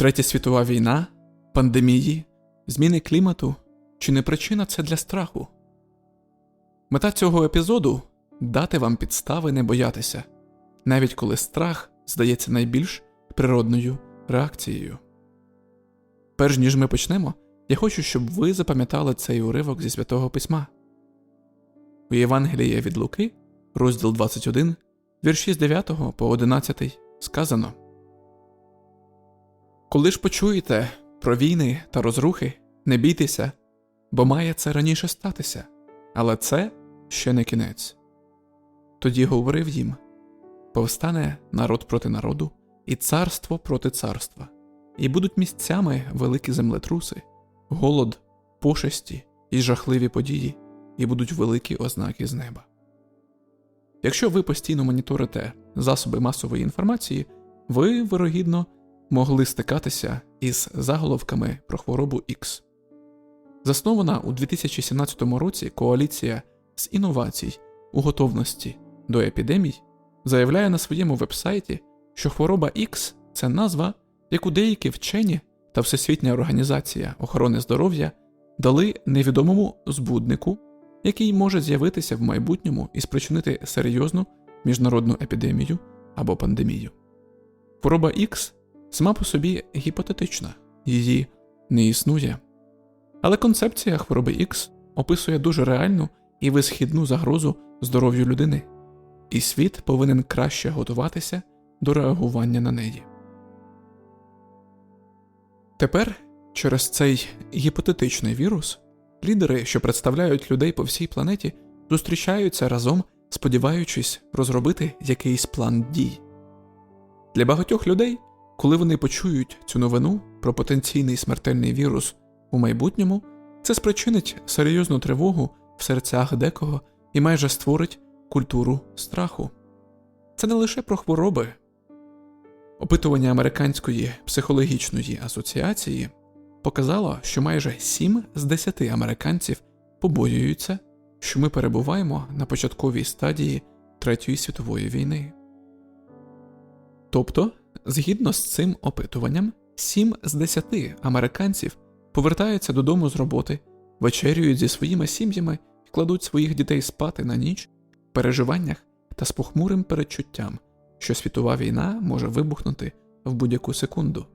Третя світова війна, пандемії, зміни клімату чи не причина це для страху? Мета цього епізоду дати вам підстави не боятися, навіть коли страх здається найбільш природною реакцією. Перш ніж ми почнемо, я хочу, щоб ви запам'ятали цей уривок зі святого письма. У Євангелії від Луки, розділ 21, вірші з 9 по 11 сказано. Коли ж почуєте про війни та розрухи, не бійтеся, бо має це раніше статися, але це ще не кінець. Тоді говорив їм повстане народ проти народу, і царство проти царства, і будуть місцями великі землетруси, голод, пошесті і жахливі події, і будуть великі ознаки з неба. Якщо ви постійно моніторите засоби масової інформації, ви, вирогідно, могли стикатися із заголовками про хворобу X. Заснована у 2017 році коаліція з інновацій у готовності до епідемій заявляє на своєму вебсайті, що хвороба X це назва, яку деякі вчені та Всесвітня організація охорони здоров'я дали невідомому збуднику, який може з'явитися в майбутньому і спричинити серйозну міжнародну епідемію або пандемію. Хвороба X сама по собі гіпотетична, її не існує. Але концепція хвороби X описує дуже реальну і висхідну загрозу здоров'ю людини, і світ повинен краще готуватися до реагування на неї. Тепер через цей гіпотетичний вірус лідери, що представляють людей по всій планеті, зустрічаються разом, сподіваючись розробити якийсь план дій. Для багатьох людей коли вони почують цю новину про потенційний смертельний вірус у майбутньому, це спричинить серйозну тривогу в серцях декого і майже створить культуру страху. Це не лише про хвороби. Опитування Американської психологічної асоціації показало, що майже 7 з 10 американців побоюються, що ми перебуваємо на початковій стадії Третьої світової війни. Тобто Згідно з цим опитуванням, 7 з 10 американців повертаються додому з роботи, вечерюють зі своїми сім'ями і кладуть своїх дітей спати на ніч в переживаннях та з похмурим передчуттям, що світова війна може вибухнути в будь-яку секунду.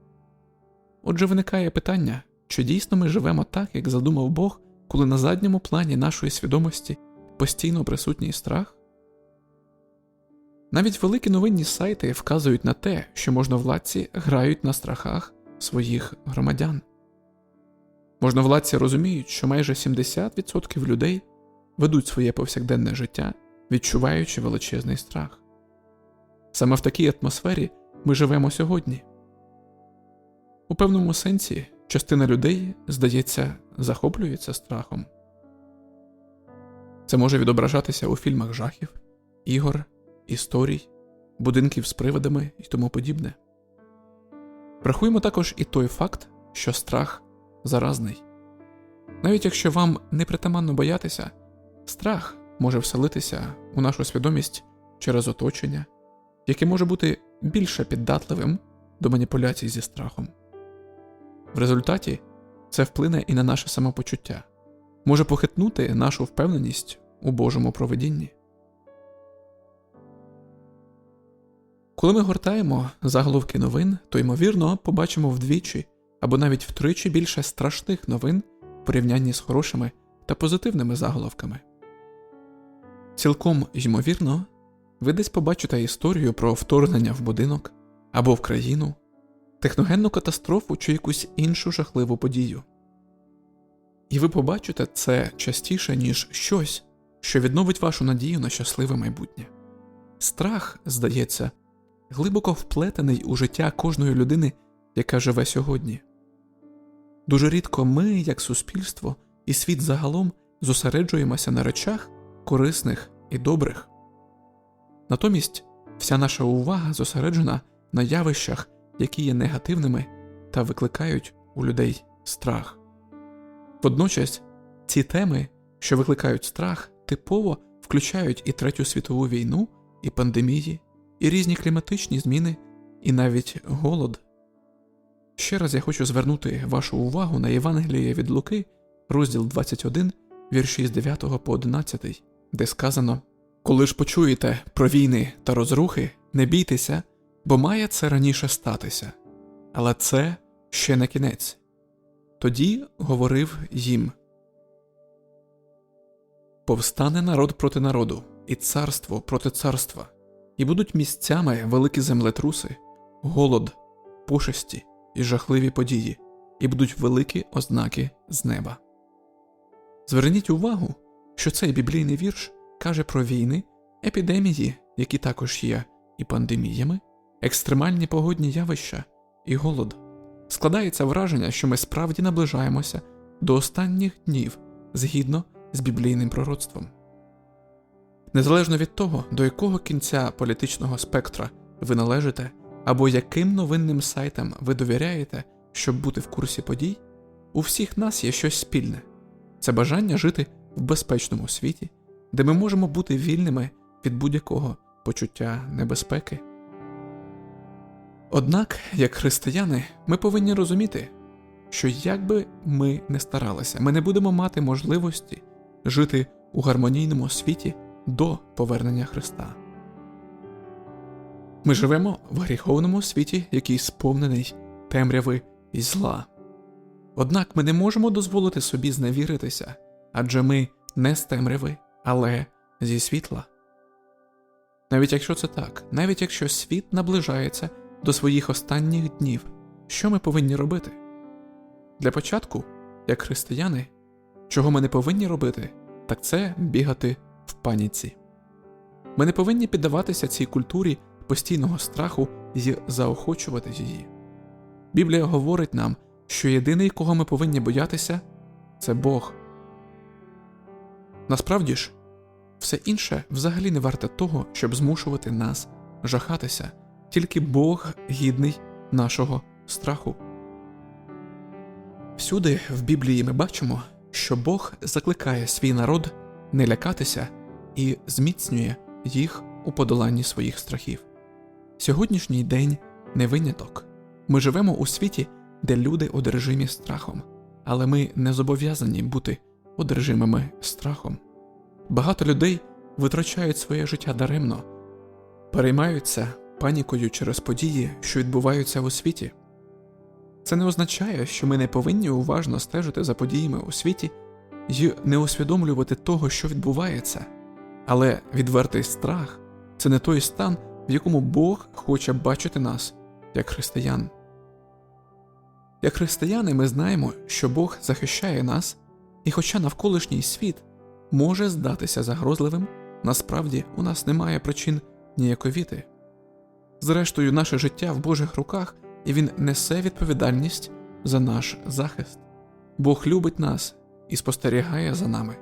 Отже, виникає питання, чи дійсно ми живемо так, як задумав Бог, коли на задньому плані нашої свідомості постійно присутній страх? Навіть великі новинні сайти вказують на те, що можновладці грають на страхах своїх громадян. Можновладці розуміють, що майже 70% людей ведуть своє повсякденне життя, відчуваючи величезний страх. Саме в такій атмосфері ми живемо сьогодні. У певному сенсі частина людей, здається, захоплюється страхом. Це може відображатися у фільмах жахів, ігор історій, будинків з привидами і тому подібне. Врахуємо також і той факт, що страх заразний. Навіть якщо вам не притаманно боятися, страх може вселитися у нашу свідомість через оточення, яке може бути більше піддатливим до маніпуляцій зі страхом. В результаті це вплине і на наше самопочуття, може похитнути нашу впевненість у Божому проведінні. Коли ми гортаємо заголовки новин, то ймовірно побачимо вдвічі або навіть втричі більше страшних новин в порівнянні з хорошими та позитивними заголовками. Цілком ймовірно, ви десь побачите історію про вторгнення в будинок або в країну, техногенну катастрофу чи якусь іншу жахливу подію. І ви побачите це частіше, ніж щось, що відновить вашу надію на щасливе майбутнє. Страх, здається, глибоко вплетений у життя кожної людини, яка живе сьогодні. Дуже рідко ми, як суспільство, і світ загалом зосереджуємося на речах корисних і добрих. Натомість вся наша увага зосереджена на явищах, які є негативними та викликають у людей страх. Водночас ці теми, що викликають страх, типово включають і Третю світову війну, і пандемії, і різні кліматичні зміни, і навіть голод. Ще раз я хочу звернути вашу увагу на Євангеліє від Луки, розділ 21, вірші з 9 по 11, де сказано: Коли ж почуєте про війни та розрухи, не бійтеся, бо має це раніше статися. Але це ще не кінець. Тоді говорив їм: Повстане народ проти народу, і царство проти царства, і будуть місцями великі землетруси, голод, пошесті і жахливі події, і будуть великі ознаки з неба. Зверніть увагу, що цей біблійний вірш каже про війни, епідемії, які також є і пандеміями, екстремальні погодні явища і голод. Складається враження, що ми справді наближаємося до останніх днів згідно з біблійним пророцтвом. Незалежно від того, до якого кінця політичного спектра ви належите, або яким новинним сайтам ви довіряєте, щоб бути в курсі подій, у всіх нас є щось спільне це бажання жити в безпечному світі, де ми можемо бути вільними від будь-якого почуття небезпеки. Однак, як християни, ми повинні розуміти, що як би ми не старалися, ми не будемо мати можливості жити у гармонійному світі до повернення Христа. Ми живемо в гріховному світі, який сповнений темряви і зла. Однак ми не можемо дозволити собі зневіритися, адже ми не з темряви, але зі світла. Навіть якщо це так, навіть якщо світ наближається до своїх останніх днів, що ми повинні робити? Для початку, як християни, чого ми не повинні робити, так це бігати в паніці. Ми не повинні піддаватися цій культурі постійного страху і заохочувати її. Біблія говорить нам, що єдиний, кого ми повинні боятися, це Бог. Насправді ж, все інше взагалі не варте того, щоб змушувати нас жахатися, тільки Бог гідний нашого страху. Всюди в Біблії ми бачимо, що Бог закликає свій народ не лякатися і зміцнює їх у подоланні своїх страхів. Сьогоднішній день не виняток. Ми живемо у світі, де люди одержимі страхом, але ми не зобов'язані бути одержимими страхом. Багато людей витрачають своє життя даремно, переймаються панікою через події, що відбуваються у світі. Це не означає, що ми не повинні уважно стежити за подіями у світі і не усвідомлювати того, що відбувається, але відвертий страх це не той стан, в якому Бог хоче бачити нас як християн. Як християни ми знаємо, що Бог захищає нас, і хоча навколишній світ може здатися загрозливим, насправді у нас немає причин ніяковіти. Зрештою, наше життя в Божих руках, і Він несе відповідальність за наш захист. Бог любить нас і спостерігає за нами.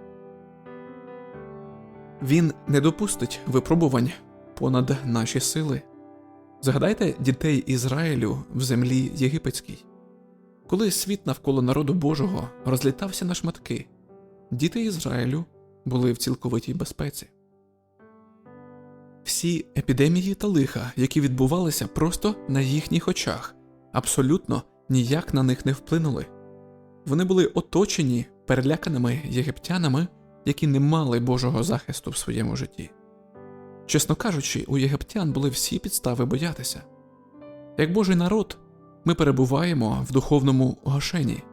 Він не допустить випробувань понад наші сили. Згадайте дітей Ізраїлю в землі єгипетській. Коли світ навколо народу Божого розлітався на шматки, діти Ізраїлю були в цілковитій безпеці. Всі епідемії та лиха, які відбувалися просто на їхніх очах, абсолютно ніяк на них не вплинули. Вони були оточені переляканими єгиптянами, які не мали Божого захисту в своєму житті. Чесно кажучи, у єгиптян були всі підстави боятися. Як Божий народ, ми перебуваємо в духовному Гошені.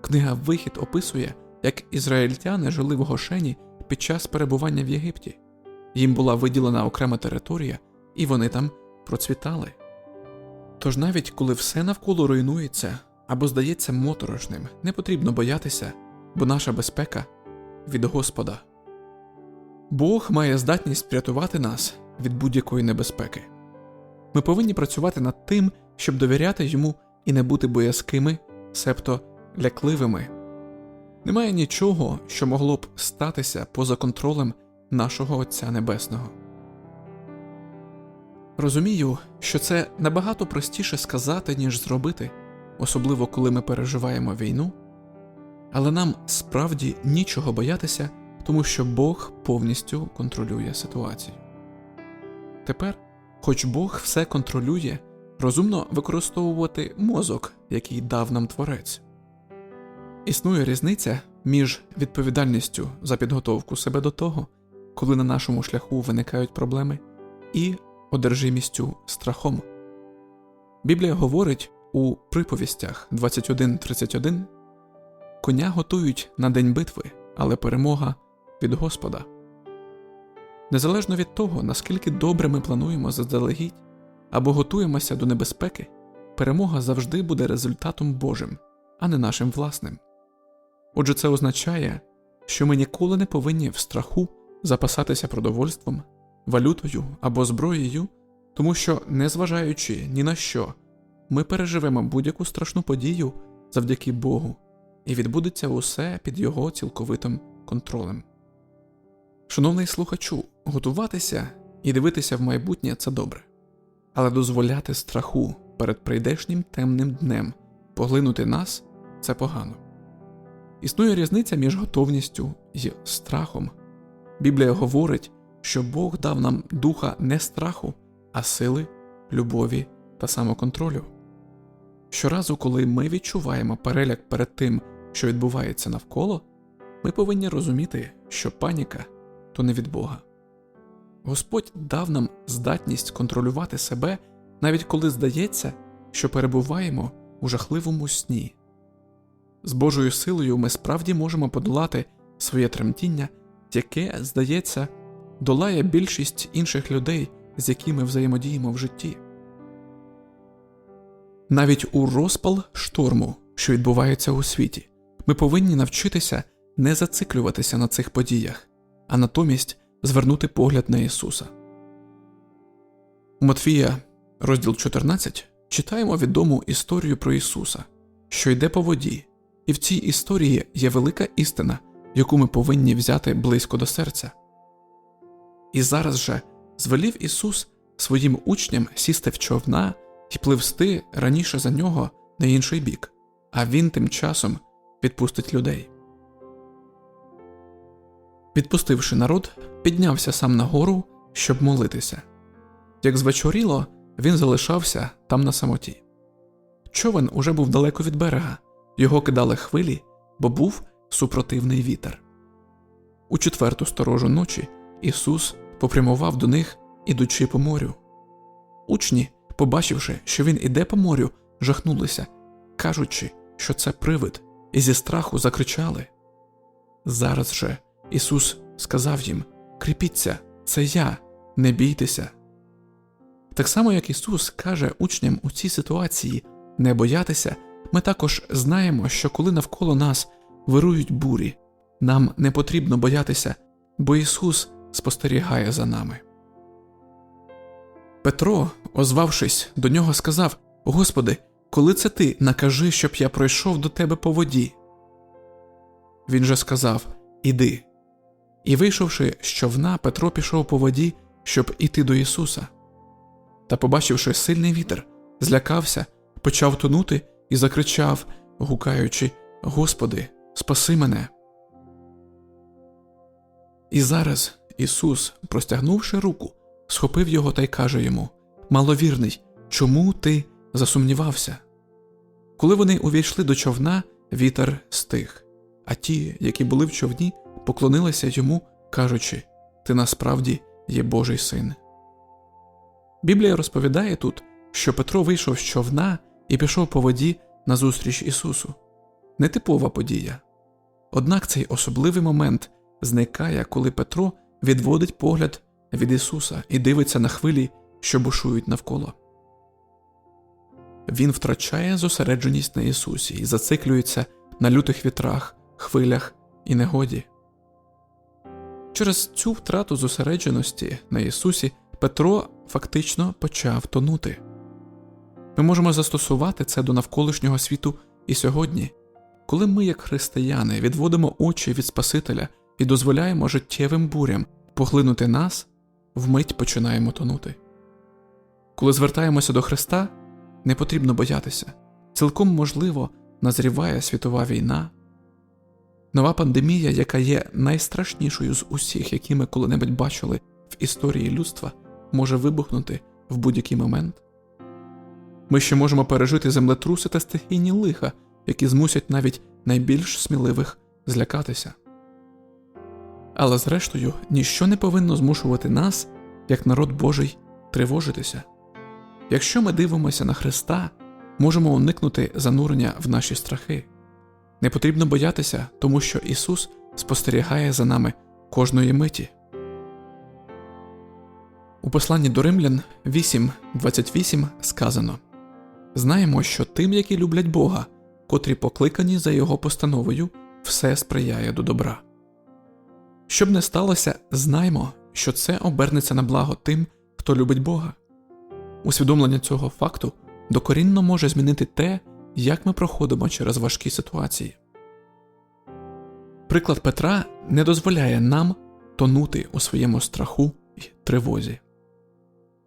Книга Вихід описує, як ізраїльтяни жили в Гошені під час перебування в Єгипті. Їм була виділена окрема територія, і вони там процвітали. Тож навіть коли все навколо руйнується або здається моторошним, не потрібно боятися, бо наша безпека від Господа. Бог має здатність врятувати нас від будь-якої небезпеки. Ми повинні працювати над тим, щоб довіряти йому і не бути боязкими, себто лякливими. Немає нічого, що могло б статися поза контролем нашого Отця Небесного. Розумію, що це набагато простіше сказати, ніж зробити, особливо коли ми переживаємо війну, але нам справді нічого боятися, тому що Бог повністю контролює ситуацію. Тепер, хоч Бог все контролює, розумно використовувати мозок, який дав нам Творець. Існує різниця між відповідальністю за підготовку себе до того, коли на нашому шляху виникають проблеми, і одержимістю страхом. Біблія говорить у приповістях 21.31 Коня готують на день битви, але перемога від Господа. Незалежно від того, наскільки добре ми плануємо заздалегідь або готуємося до небезпеки, перемога завжди буде результатом Божим, а не нашим власним. Отже, це означає, що ми ніколи не повинні в страху запасатися продовольством, валютою або зброєю, тому що, незважаючи ні на що, ми переживемо будь-яку страшну подію завдяки Богу, і відбудеться усе під Його цілковитим контролем. Шановний слухачу, готуватися і дивитися в майбутнє це добре, але дозволяти страху перед прийдешнім темним днем поглинути нас це погано. Існує різниця між готовністю і страхом. Біблія говорить, що Бог дав нам духа не страху, а сили, любові та самоконтролю. Щоразу, коли ми відчуваємо переляк перед тим, що відбувається навколо, ми повинні розуміти, що паніка то не від Бога. Господь дав нам здатність контролювати себе, навіть коли здається, що перебуваємо у жахливому сні. З Божою силою ми справді можемо подолати своє тремтіння, яке, здається, долає більшість інших людей, з якими взаємодіємо в житті. Навіть у розпал шторму, що відбувається у світі, ми повинні навчитися не зациклюватися на цих подіях, а натомість звернути погляд на Ісуса. У Матфія, розділ 14, читаємо відому історію про Ісуса, що йде по воді, і в цій історії є велика істина, яку ми повинні взяти близько до серця. І зараз же звелів Ісус своїм учням сісти в човна і пливсти раніше за нього на інший бік, а він тим часом відпустить людей. Відпустивши народ, піднявся сам на гору, щоб молитися. Як звечоріло, він залишався там на самоті. Човен уже був далеко від берега, його кидали хвилі, бо був супротивний вітер. У четверту сторожу ночі Ісус попрямував до них, ідучи по морю. Учні, побачивши, що він іде по морю, жахнулися, кажучи, що це привид, і зі страху закричали. Зараз же Ісус сказав їм Кріпіться, це я, не бійтеся. Так само, як Ісус каже учням у цій ситуації не боятися, ми також знаємо, що коли навколо нас вирують бурі, нам не потрібно боятися, бо Ісус спостерігає за нами. Петро, озвавшись до нього, сказав Господи, коли це ти накажи, щоб я пройшов до тебе по воді. Він же сказав Іди. І, вийшовши з човна, Петро пішов по воді, щоб іти до Ісуса. Та, побачивши сильний вітер, злякався, почав тонути і закричав, гукаючи Господи, спаси мене. І зараз Ісус, простягнувши руку, схопив його та й каже йому Маловірний, чому ти засумнівався? Коли вони увійшли до човна, вітер стих, а ті, які були в човні, поклонилися йому, кажучи Ти насправді є Божий син. Біблія розповідає тут, що Петро вийшов з човна і пішов по воді назустріч Ісусу. Нетипова подія. Однак цей особливий момент зникає, коли Петро відводить погляд від Ісуса і дивиться на хвилі, що бушують навколо. Він втрачає зосередженість на Ісусі і зациклюється на лютих вітрах, хвилях і негоді. Через цю втрату зосередженості на Ісусі Петро фактично почав тонути. Ми можемо застосувати це до навколишнього світу і сьогодні, коли ми, як християни, відводимо очі від Спасителя і дозволяємо життєвим бурям поглинути нас, вмить починаємо тонути. Коли звертаємося до Христа, не потрібно боятися, цілком можливо назріває світова війна. Нова пандемія, яка є найстрашнішою з усіх, які ми коли-небудь бачили в історії людства, може вибухнути в будь-який момент. Ми ще можемо пережити землетруси та стихійні лиха, які змусять навіть найбільш сміливих злякатися. Але зрештою, ніщо не повинно змушувати нас, як народ Божий, тривожитися. Якщо ми дивимося на Христа, можемо уникнути занурення в наші страхи. Не потрібно боятися, тому що Ісус спостерігає за нами кожної миті. У посланні до Римлян 8.28 сказано Знаємо, що тим, які люблять Бога, котрі покликані за Його постановою, все сприяє до добра. Щоб не сталося, знаймо, що це обернеться на благо тим, хто любить Бога. Усвідомлення цього факту докорінно може змінити те, як ми проходимо через важкі ситуації. Приклад Петра не дозволяє нам тонути у своєму страху і тривозі.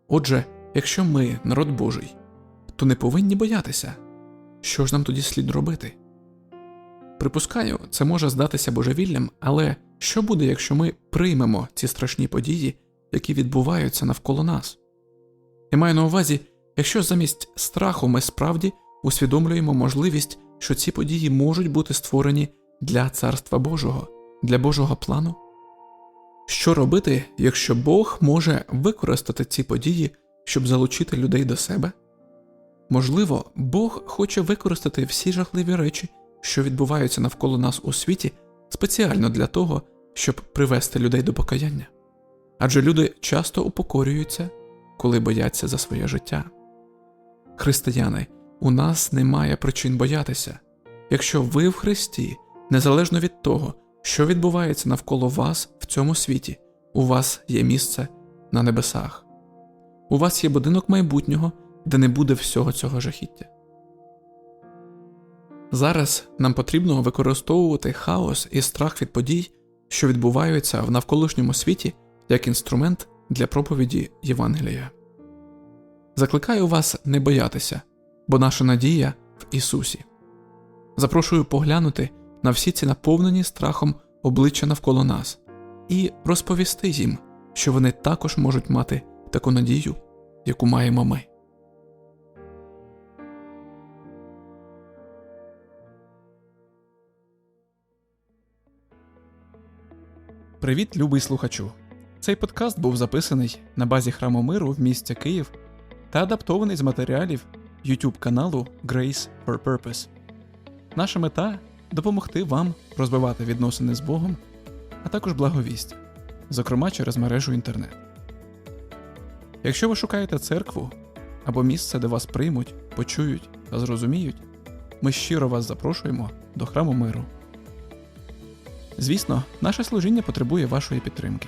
Отже, якщо ми народ Божий, то не повинні боятися, що ж нам тоді слід робити. Припускаю, це може здатися божевіллям, але що буде, якщо ми приймемо ці страшні події, які відбуваються навколо нас? Я маю на увазі, якщо замість страху ми справді усвідомлюємо можливість, що ці події можуть бути створені для Царства Божого, для Божого плану. Що робити, якщо Бог може використати ці події, щоб залучити людей до себе? Можливо, Бог хоче використати всі жахливі речі, що відбуваються навколо нас у світі, спеціально для того, щоб привести людей до покаяння. Адже люди часто упокорюються, коли бояться за своє життя. Християни, у нас немає причин боятися. Якщо ви в Христі, незалежно від того, що відбувається навколо вас в цьому світі, у вас є місце на небесах. У вас є будинок майбутнього, де не буде всього цього жахіття. Зараз нам потрібно використовувати хаос і страх від подій, що відбуваються в навколишньому світі, як інструмент для проповіді Євангелія. Закликаю вас не боятися, бо наша надія в Ісусі. Запрошую поглянути на всі ці наповнені страхом обличчя навколо нас і розповісти їм, що вони також можуть мати таку надію, яку маємо ми. Привіт, любий слухачу! Цей подкаст був записаний на базі храму миру в місті Київ та адаптований з матеріалів YouTube каналу Grace for Purpose. Наша мета допомогти вам розвивати відносини з Богом, а також благовість, зокрема через мережу інтернет. Якщо ви шукаєте церкву або місце, де вас приймуть, почують та зрозуміють, ми щиро вас запрошуємо до храму миру. Звісно, наше служіння потребує вашої підтримки